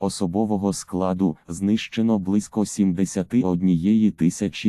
Особового складу знищено близько 71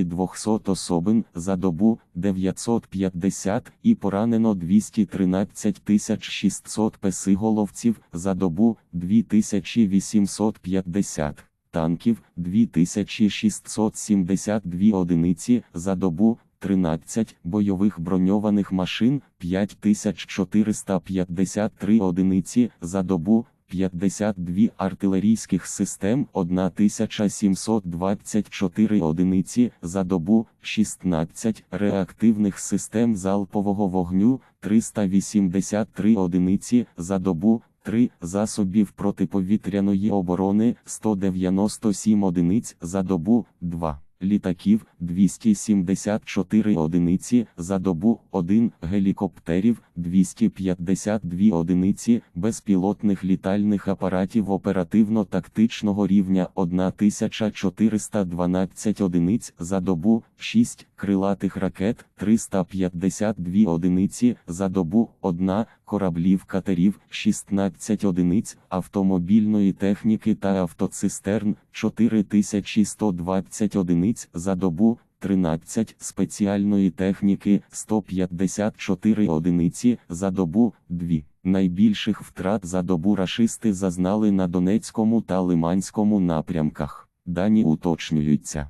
200 особин за добу 950 і поранено 213 600 песиголовців за добу 2850 танків 2672 одиниці за добу, 13 бойових броньованих машин 5453 одиниці за добу, 52 артилерійських систем 1724 одиниці за добу, 16 реактивних систем залпового вогню 383 одиниці за добу, 3 засобів протиповітряної оборони 197 одиниць за добу, 2 літаків 274 одиниці за добу, 1 гелікоптерів 252 одиниці безпілотних літальних апаратів оперативно-тактичного рівня 1412 одиниць за добу, 6 крилатих ракет 352 одиниці за добу, 1 кораблів катерів 16 одиниць автомобільної техніки та автоцистерн 4120 одиниць за добу. 13 спеціальної техніки 154 одиниці за добу 2. Найбільших втрат за добу рашисти зазнали на Донецькому та Лиманському напрямках. Дані уточнюються.